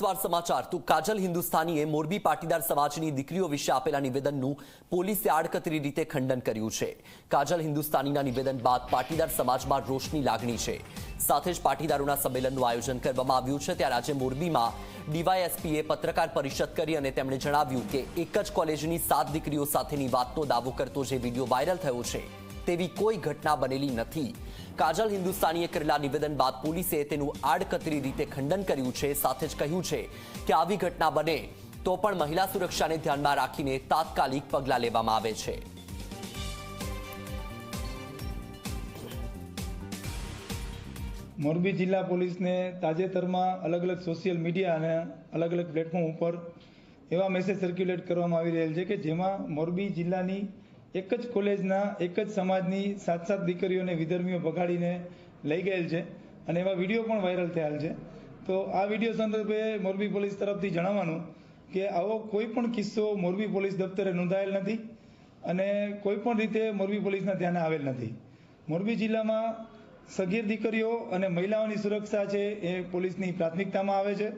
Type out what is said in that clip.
વિગતવાર સમાચાર. તો કાજલ હિન્દુસ્તાનીએ મોરબી પાટીદાર સમાજની દીકરીઓ વિશે આપેલા નિવેદનનું પોલીસે આડકતરી રીતે ખંડન કર્યું છે. કાજલ હિન્દુસ્તાનીના નિવેદન બાદ પાટીદાર સમાજમાં રોષની લાગણી છે. સાથે જ પાટીદારોના સંમેલનનું આયોજન કરવામાં આવ્યું છે. ત્યારે આજે મોરબીમાં ડીવાયએસપીએ પત્રકાર પરિષદ કરી અને તેમણે જણાવ્યું કે એક જ કોલેજની સાત દીકરીઓ સાથેની વાતનો દાવો કરતો જે વીડિયો વાયરલ થયો છે. તેવી કોઈ ઘટના બનેલી નથી. કાજલ હિન્દુસ્તાનીએ કરેલા નિવેદન બાદ પોલીસે તેનું આડકતરી રીતે ખંડન કર્યું છે, સાથે જ કહ્યું છે કે આવી ઘટના બને તો પણ મહિલા સુરક્ષાને ધ્યાનમાં રાખીને તાત્કાલિક પગલાં લેવામાં આવે છે. મોરબી જિલ્લા પોલીસને તાજેતરમાં અલગ અલગ સોશિયલ મીડિયા અને અલગ અલગ પ્લેટફોર્મ ઉપર એવા મેસેજ સર્ક્યુલેટ કરવામાં આવી રહેલ છે કે જેમાં મોરબી જિલ્લાની એક જ કોલેજના, એક જ સમાજની સાત સાત દીકરીઓને, વિધર્મીઓ ભગાડીને લઈ ગયેલ છે અને એવા વીડિયો પણ વાયરલ થયેલ છે. તો આ વીડિયો સંદર્ભે મોરબી પોલીસ તરફથી જણાવવાનું કે આવો કોઈ પણ કિસ્સો મોરબી પોલીસ દફતરે નોંધાયેલ નથી અને કોઈ પણ રીતે મોરબી પોલીસના ધ્યાને આવેલ નથી. મોરબી જિલ્લામાં સગીર દીકરીઓ અને મહિલાઓની સુરક્ષા છે એ પોલીસની પ્રાથમિકતામાં આવે છે.